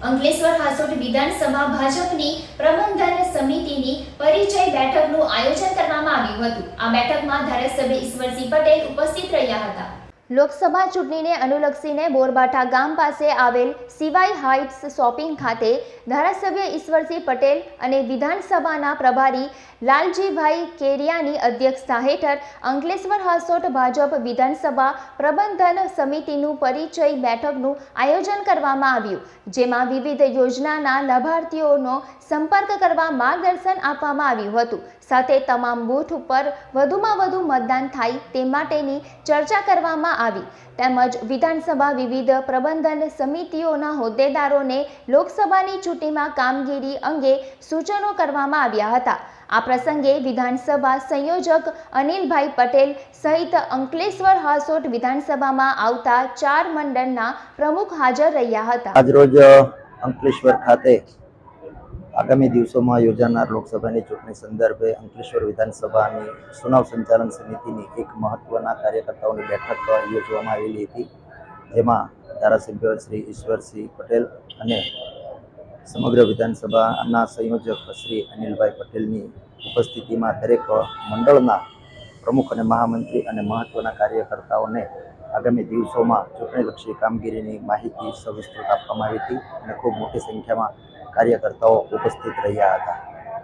અંકલેશ્વર હાસોટ વિધાનસભા ભાજપની પ્રબંધન સમિતિની પરિચય બેઠકનું આયોજન કરવામાં આવ્યું હતું. આ બેઠકમાં ધારાસભ્ય ઈશ્વરસિંહ પટેલ ઉપસ્થિત રહ્યા હતા. લોકસભા ચૂંટણીને અનુલક્ષીને બોરબાઠા ગામ પાસે આવેલ સિવાય હાઇટ્સ શોપિંગ ખાતે ધારાસભ્ય ઈશ્વરસિંહ પટેલ અને વિધાનસભાના પ્રભારી લાલજીભાઈ કેરિયાની અધ્યક્ષતા હેઠળ અંકલેશ્વર હાસોટ ભાજપ વિધાનસભા પ્રબંધન સમિતિનું પરિચય બેઠકનું આયોજન કરવામાં આવ્યું, જેમાં વિવિધ યોજનાના લાભાર્થીઓનો સંપર્ક કરવા માર્ગદર્શન આપવામાં આવ્યું હતું. સાથે તમામ બૂથ ઉપર વધુમાં વધુ મતદાન થાય તે માટેની ચર્ચા કરવામાં આવી. તેમજ વિધાનસભા વિવિધ પ્રબંધન સમિતિઓના હોદ્દેદારોને લોકસભાની ચૂંટણીમાં કામગીરી અંગે સૂચનો કરવામાં આવ્યા હતા. આ પ્રસંગે વિધાનસભા સંયોજક અનિલભાઈ પટેલ સહિત અંકલેશ્વર હાસોટ વિધાનસભામાં આવતા ચાર મંડળના પ્રમુખ હાજર રહ્યા હતા. આજરોજ અંકલેશ્વર ખાતે આગામી દિવસોમાં યોજાનાર લોકસભાની ચૂંટણી સંદર્ભે અંકલેશ્વર વિધાનસભાની ચુનાવ સંચાલન સમિતિની એક મહત્વના કાર્યકર્તાઓની બેઠક યોજવામાં આવેલી હતી. જેમાં ધારાસભ્ય શ્રી ઈશ્વરસિંહ પટેલ અને સમગ્ર વિધાનસભાના સંયોજક શ્રી અનિલભાઈ પટેલની ઉપસ્થિતિમાં દરેક મંડળના પ્રમુખ અને મહામંત્રી અને મહત્વના કાર્યકર્તાઓને આગામી દિવસોમાં ચૂંટણીલક્ષી કામગીરીની માહિતી સવિસ્તૃત આપવામાં આવી હતી અને ખૂબ મોટી સંખ્યામાં કાર્યકર્તાઓ ઉપસ્થિત રહ્યા હતા.